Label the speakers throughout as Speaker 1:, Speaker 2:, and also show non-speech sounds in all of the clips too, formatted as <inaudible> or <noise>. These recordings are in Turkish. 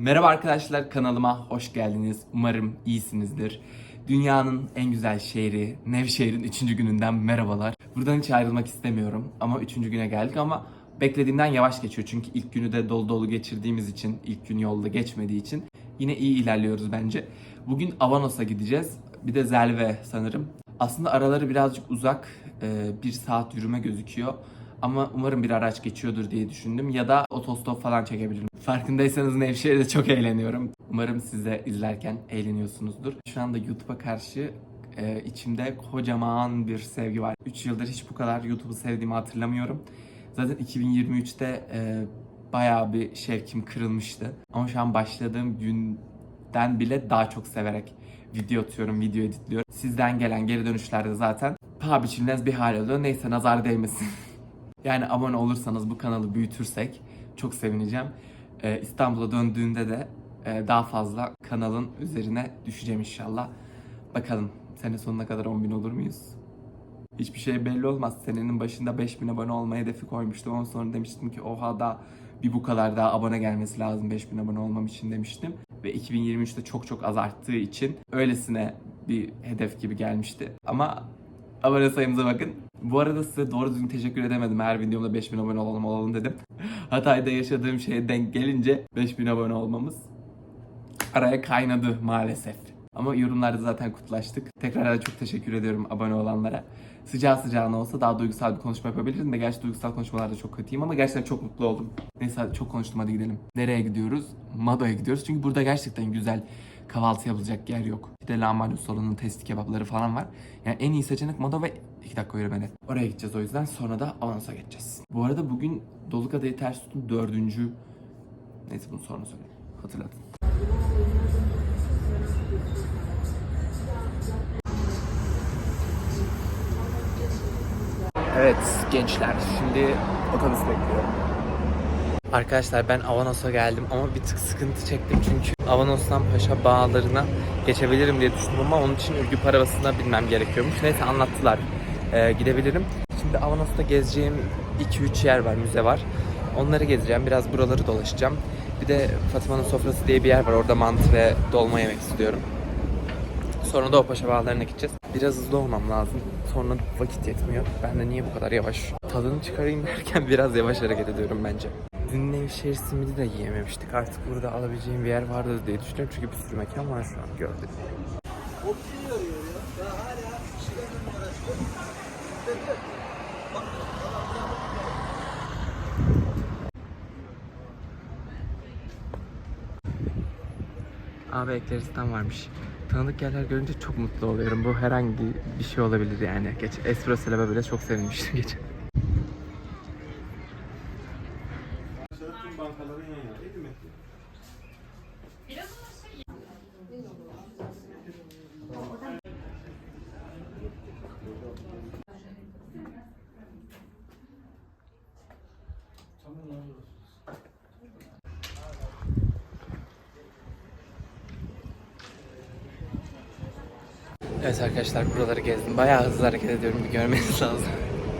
Speaker 1: Merhaba arkadaşlar kanalıma hoş geldiniz. Umarım iyisinizdir. Dünyanın en güzel şehri Nevşehir'in 3. gününden merhabalar. Buradan hiç ayrılmak istemiyorum ama 3. güne geldik ama beklediğimden yavaş geçiyor. Çünkü ilk günü de dolu dolu geçirdiğimiz için, ilk gün yolda geçmediği için yine iyi ilerliyoruz bence. Bugün Avanos'a gideceğiz. Bir de Zelve sanırım. Aslında araları birazcık uzak. Bir saat yürüme gözüküyor. Ama umarım bir araç geçiyordur diye düşündüm. Ya da otostop falan çekebilirim. Farkındaysanız Nevşehir'de çok eğleniyorum. Umarım siz de izlerken eğleniyorsunuzdur. Şu anda YouTube'a karşı e, içimde kocaman bir sevgi var. 3 yıldır hiç bu kadar YouTube'u sevdiğimi hatırlamıyorum. Zaten 2023'te e, bayağı bir şevkim kırılmıştı. Ama şu an başladığım günden bile daha çok severek video atıyorum, video editliyorum. Sizden gelen geri dönüşlerde zaten paha biçilmez bir hal oluyor. Neyse nazar değmesin. <laughs> Yani abone olursanız bu kanalı büyütürsek çok sevineceğim. Ee, İstanbul'a döndüğünde de e, daha fazla kanalın üzerine düşeceğim inşallah. Bakalım sene sonuna kadar 10.000 olur muyuz? Hiçbir şey belli olmaz. Senenin başında 5000 abone olma hedefi koymuştum. Ondan sonra demiştim ki oha da bir bu kadar daha abone gelmesi lazım 5000 abone olmam için demiştim. Ve 2023'te çok çok az arttığı için öylesine bir hedef gibi gelmişti. Ama abone sayımıza bakın. Bu arada size doğru düzgün teşekkür edemedim. Her videomda 5000 abone olalım olalım dedim. <laughs> Hatay'da yaşadığım şeye denk gelince 5000 abone olmamız araya kaynadı maalesef. Ama yorumlarda zaten kutlaştık. Tekrar çok teşekkür ediyorum abone olanlara. Sıcağı sıcağına olsa daha duygusal bir konuşma yapabilirim de gerçi duygusal konuşmalarda çok kötüyüm ama gerçekten çok mutlu oldum. Neyse çok konuştum hadi gidelim. Nereye gidiyoruz? Mado'ya gidiyoruz çünkü burada gerçekten güzel kahvaltı yapılacak yer yok. Bir de lahmacun salonun testi kebapları falan var. Yani en iyi seçenek Mado ve 2 dakika yürümeli. Oraya gideceğiz o yüzden sonra da Avanos'a geçeceğiz. Bu arada bugün Dolu Kadehi Ters Tut'un dördüncü... Neyse bunu sonra söyleyeyim. Hatırlatın. Evet gençler şimdi otobüs bekliyorum. Arkadaşlar ben Avanos'a geldim ama bir tık sıkıntı çektim çünkü Avanos'tan Paşa Bağları'na geçebilirim diye düşündüm ama onun için Ürgüp arabasına binmem gerekiyormuş. Neyse anlattılar. Ee, gidebilirim. Şimdi Avanos'ta gezeceğim 2-3 yer var, müze var. Onları gezeceğim. Biraz buraları dolaşacağım. Bir de Fatıma'nın sofrası diye bir yer var. Orada mantı ve dolma yemek istiyorum. Sonra da o paşa bağlarına gideceğiz. Biraz hızlı olmam lazım. Sonra vakit yetmiyor. Ben de niye bu kadar yavaş? Tadını çıkarayım derken <laughs> biraz yavaş hareket ediyorum bence. Dün Nevşehir simidi de yiyememiştik. Artık burada alabileceğim bir yer vardır diye düşünüyorum. Çünkü bir sürü mekan var şu an gördük. Abi ekleristan varmış. Tanıdık yerler görünce çok mutlu oluyorum. Bu herhangi bir şey olabilir yani. Geç espresso lava bile çok sevinmiştim <laughs> geçen. Evet arkadaşlar buraları gezdim. Bayağı hızlı hareket ediyorum. Bir görmeniz lazım.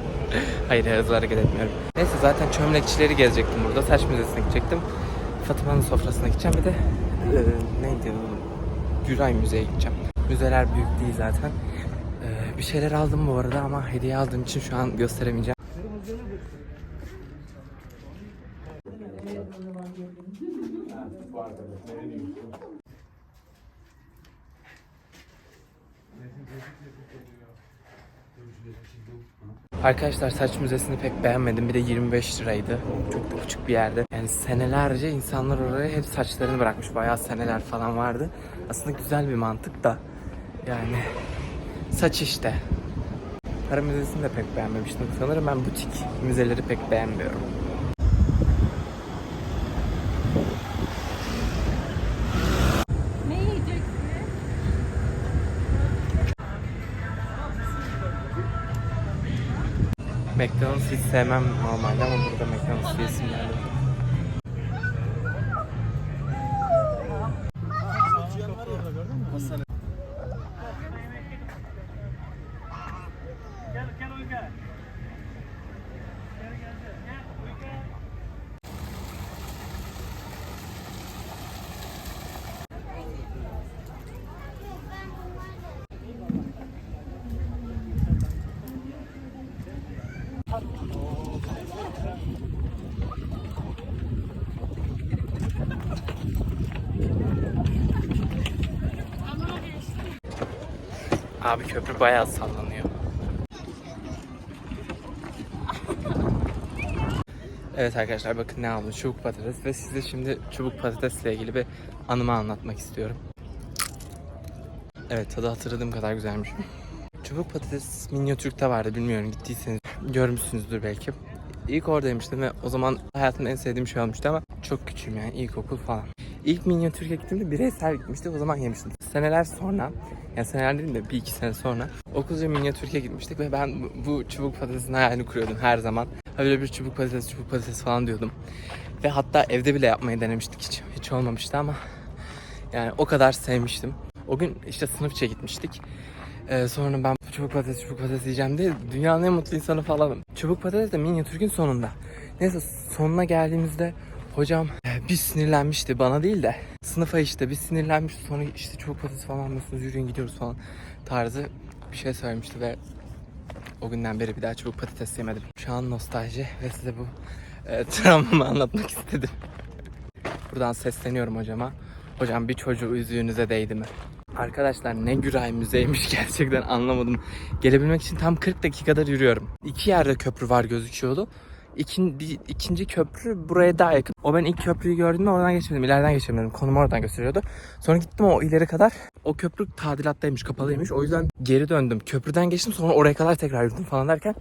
Speaker 1: <laughs> Hayır hızlı hareket etmiyorum. Neyse zaten çömlekçileri gezecektim burada. Saç müzesine gidecektim. Fatıma'nın sofrasına gideceğim. Bir de e, neydi? Güray Müze'ye gideceğim. Müzeler büyük değil zaten. E, bir şeyler aldım bu arada ama hediye aldığım için şu an gösteremeyeceğim. Arkadaşlar saç müzesini pek beğenmedim. Bir de 25 liraydı. Çok da küçük bir yerde. Yani senelerce insanlar oraya hep saçlarını bırakmış. Bayağı seneler falan vardı. Aslında güzel bir mantık da. Yani saç işte. Para müzesini de pek beğenmemiştim. Sanırım ben butik müzeleri pek beğenmiyorum. McDonald's hiç sevmem normalde ama burada McDonald's yesim geldi. Abi köprü bayağı sallanıyor. Evet arkadaşlar bakın ne aldım. Çubuk patates ve size şimdi çubuk patatesle ilgili bir anımı anlatmak istiyorum. Evet tadı hatırladığım kadar güzelmiş. <laughs> Çubuk patates minyatürkte vardı bilmiyorum gittiyseniz görmüşsünüzdür belki. İlk orada yemiştim ve o zaman hayatımda en sevdiğim şey olmuştu ama çok küçüğüm yani ilkokul falan. İlk minyatürke gittiğimde bireysel gitmişti o zaman yemiştim. Seneler sonra yani seneler değil de bir iki sene sonra okulca minyatürke gitmiştik ve ben bu, bu çubuk patatesin hayalini kuruyordum her zaman. Öyle bir çubuk patates çubuk patates falan diyordum. Ve hatta evde bile yapmayı denemiştik hiç, hiç olmamıştı ama yani o kadar sevmiştim. O gün işte sınıfça gitmiştik. Ee, sonra ben çubuk patates çubuk patates yiyeceğim diye dünyanın en mutlu insanı falanım. Çubuk patates de minyatürkün sonunda. Neyse sonuna geldiğimizde hocam e, bir sinirlenmişti bana değil de sınıfa işte bir sinirlenmişti sonra işte çubuk patates falan almıyorsunuz yürüyün gidiyoruz falan tarzı bir şey söylemişti ve o günden beri bir daha çubuk patates yemedim. Şu an nostalji ve size bu e, <laughs> travmamı anlatmak istedim. Buradan sesleniyorum hocama. Hocam bir çocuğu üzüğünüze değdi mi? Arkadaşlar ne güray müzeymiş <laughs> gerçekten anlamadım. Gelebilmek için tam 40 dakikadır yürüyorum. İki yerde köprü var gözüküyordu. İkin, bir, ikinci köprü buraya daha yakın. O ben ilk köprüyü gördüğümde oradan geçmedim. ileriden geçemedim. Konum oradan gösteriyordu. Sonra gittim o ileri kadar. O köprü tadilattaymış, kapalıymış. O yüzden geri döndüm. Köprüden geçtim sonra oraya kadar tekrar yürüdüm falan derken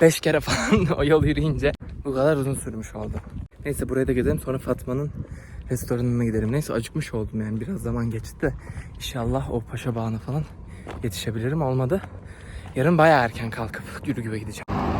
Speaker 1: 5 kere <laughs> falan o yol yürüyünce bu kadar uzun sürmüş oldu. Neyse buraya da gidelim sonra Fatma'nın restoranına gidelim. Neyse acıkmış oldum yani biraz zaman geçti de inşallah o paşa bağına falan yetişebilirim olmadı. Yarın bayağı erken kalkıp yürü gibi gideceğim.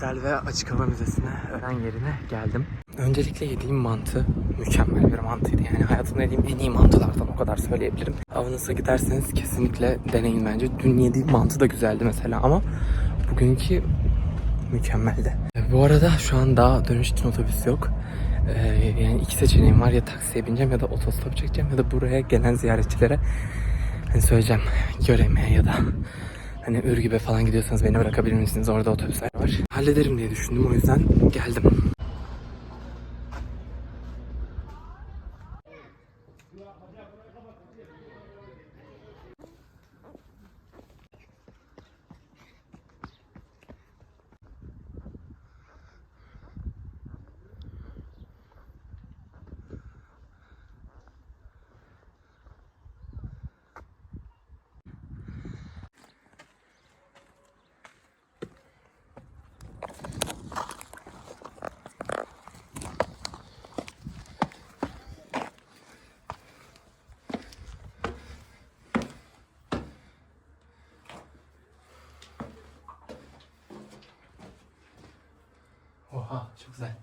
Speaker 1: Rizel ve Açık Hava Müzesi'ne öğren yerine geldim. Öncelikle yediğim mantı mükemmel bir mantıydı. Yani hayatımda yediğim en iyi mantılardan o kadar söyleyebilirim. Avınız'a giderseniz kesinlikle deneyin bence. Dün yediğim mantı da güzeldi mesela ama bugünkü mükemmeldi. Bu arada şu an daha dönüş için otobüs yok. Ee, yani iki seçeneğim var ya taksiye bineceğim ya da otostop çekeceğim ya da buraya gelen ziyaretçilere hani söyleyeceğim göremeye ya da Hani Ürgüp'e falan gidiyorsanız beni bırakabilir misiniz? Orada otobüsler var. Hallederim diye düşündüm o yüzden geldim. Oha çok güzel.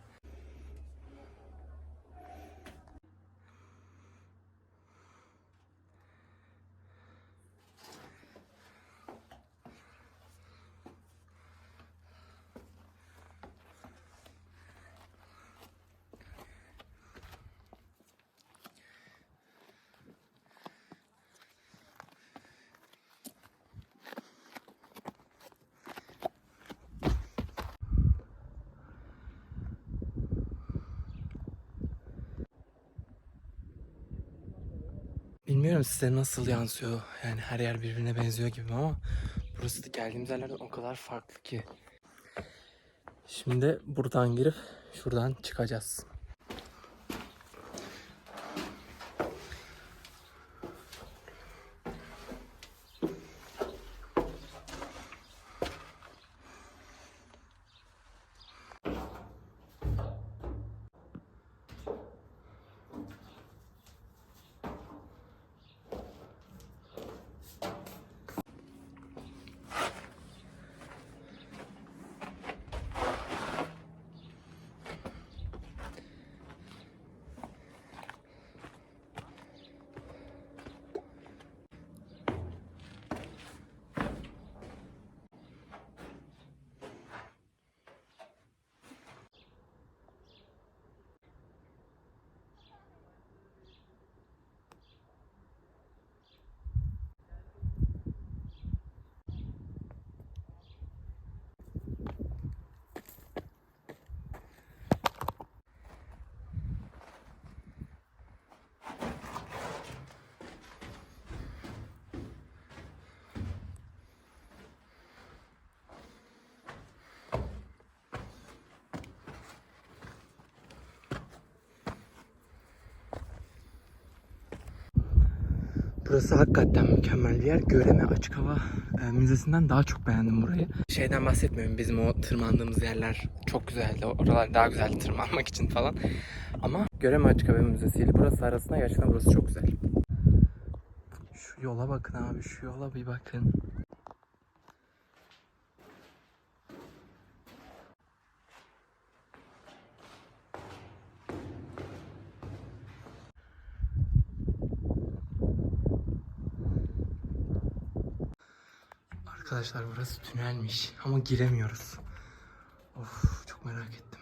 Speaker 1: Bilmiyorum size nasıl yansıyor. Yani her yer birbirine benziyor gibi ama burası da geldiğimiz yerlerden o kadar farklı ki. Şimdi buradan girip şuradan çıkacağız. Burası hakikaten mükemmel bir yer. Göreme Açık Hava e, Müzesi'nden daha çok beğendim burayı. Şeyden bahsetmiyorum. Bizim o tırmandığımız yerler çok güzeldi. Oralar daha güzeldi tırmanmak için falan. Ama Göreme Açık Hava Müzesi ile burası arasında gerçekten burası çok güzel. Şu yola bakın abi. Şu yola bir bakın. Arkadaşlar burası tünelmiş ama giremiyoruz. Of çok merak ettim.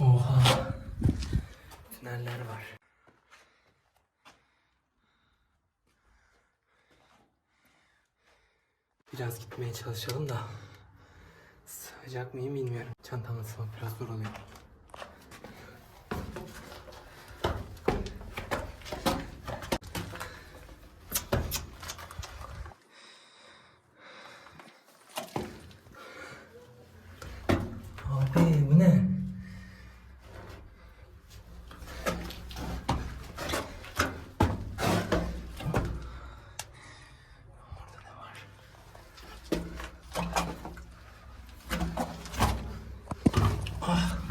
Speaker 1: Oha. Tüneller var. Biraz gitmeye çalışalım da sığacak mıyım bilmiyorum. Çantamla sığmak biraz zor oluyor. Abi bu ne? Orada ne var? Oha.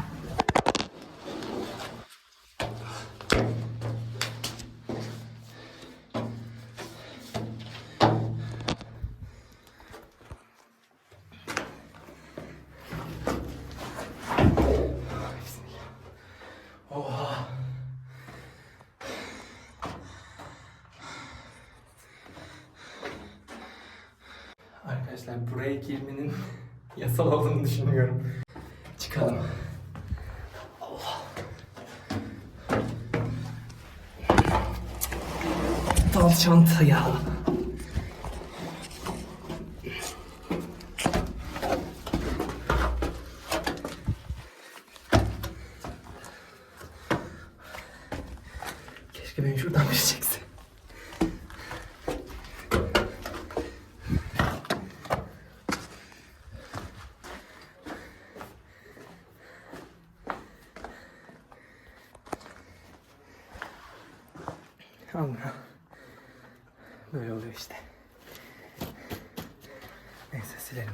Speaker 1: Buraya girmenin <laughs> yasal olduğunu düşünmüyorum. Çıkalım. Allah. Dal çantaya. Keşke beni şuradan <laughs> biri çekse. Allah. Böyle oluyor işte. Neyse silelim.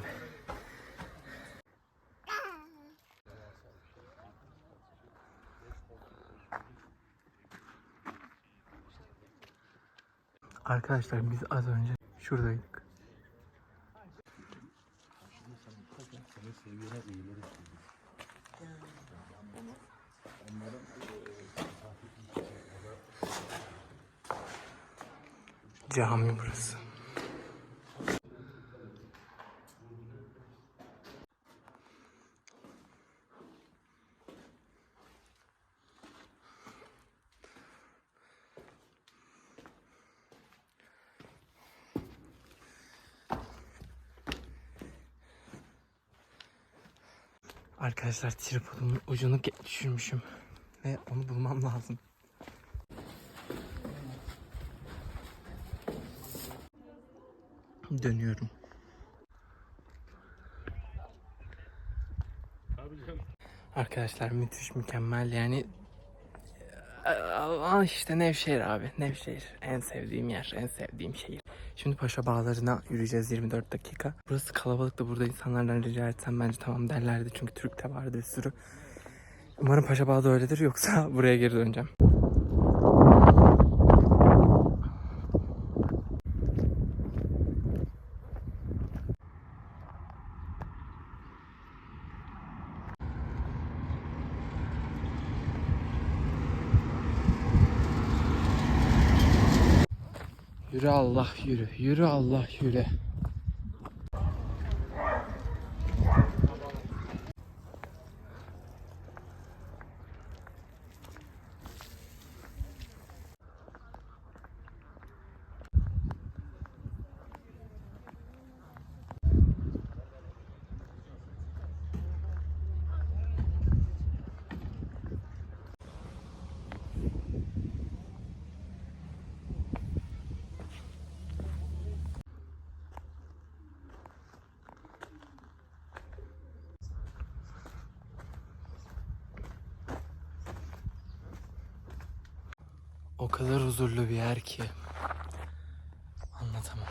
Speaker 1: Arkadaşlar biz az önce şuradaydık. Cami burası. Arkadaşlar tripodumun ucunu düşürmüşüm. Ve onu bulmam lazım. Dönüyorum. Arkadaşlar müthiş mükemmel yani Aa, işte Nevşehir abi Nevşehir en sevdiğim yer en sevdiğim şehir Şimdi Paşa Bağları'na yürüyeceğiz 24 dakika. Burası kalabalık da burada insanlardan rica etsem bence tamam derlerdi. Çünkü Türk de vardı bir sürü. Umarım Paşa Bağ'da öyledir yoksa <laughs> buraya geri döneceğim Yürü Allah yürü. Yürü Allah yürü O kadar huzurlu bir yer ki anlatamam.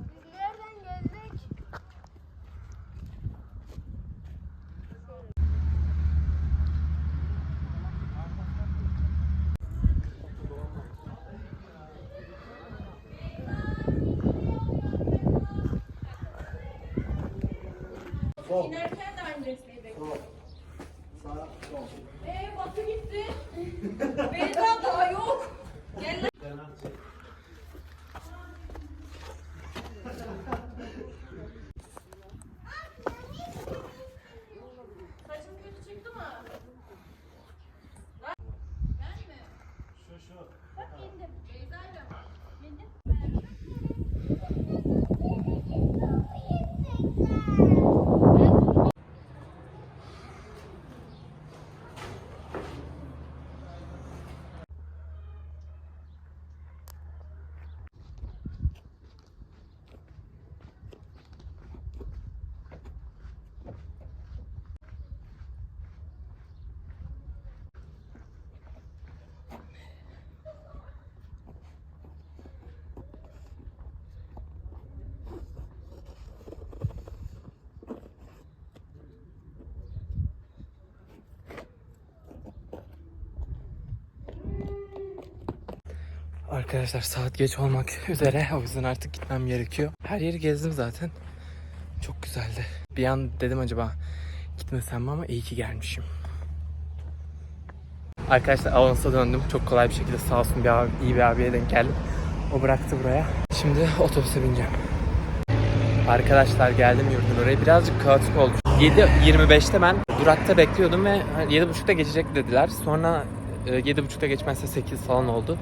Speaker 2: Biz nereden geldik?
Speaker 3: İnerken de
Speaker 1: Arkadaşlar saat geç olmak <laughs> üzere o yüzden artık gitmem gerekiyor. Her yeri gezdim zaten. Çok güzeldi. Bir an dedim acaba gitmesem mi ama iyi ki gelmişim. Arkadaşlar Avanos'a döndüm. Çok kolay bir şekilde sağ olsun bir abi, iyi bir abiye denk geldim. O bıraktı buraya. Şimdi otobüse bineceğim. Arkadaşlar geldim yurdun oraya. Birazcık kaotik oldu. 7.25'te ben durakta bekliyordum ve 7.30'da geçecek dediler. Sonra e, 7.30'da geçmezse 8 falan oldu.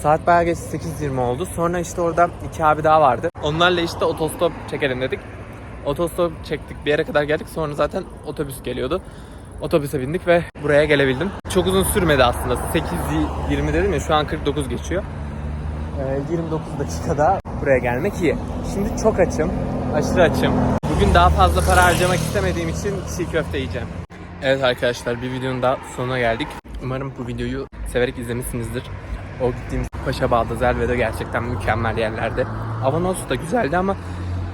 Speaker 1: Saat bayağı geç 8.20 oldu. Sonra işte orada iki abi daha vardı. Onlarla işte otostop çekelim dedik. Otostop çektik bir yere kadar geldik. Sonra zaten otobüs geliyordu. Otobüse bindik ve buraya gelebildim. Çok uzun sürmedi aslında. 8.20 dedim ya şu an 49 geçiyor. Ee, 29 dakikada buraya gelmek iyi. Şimdi çok açım. Aşırı açım. Bugün daha fazla para harcamak istemediğim için çiğ köfte yiyeceğim. Evet arkadaşlar bir videonun daha sonuna geldik. Umarım bu videoyu severek izlemişsinizdir. O gittiğimiz Paşa Bağ'da, Zelve'de gerçekten mükemmel yerlerde. Avanos da güzeldi ama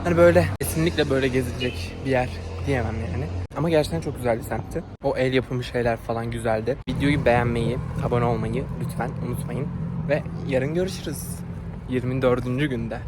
Speaker 1: Hani böyle kesinlikle böyle gezilecek bir yer diyemem yani. Ama gerçekten çok güzel bir semtti. O el yapımı şeyler falan güzeldi. Videoyu beğenmeyi, abone olmayı lütfen unutmayın. Ve yarın görüşürüz. 24. günde.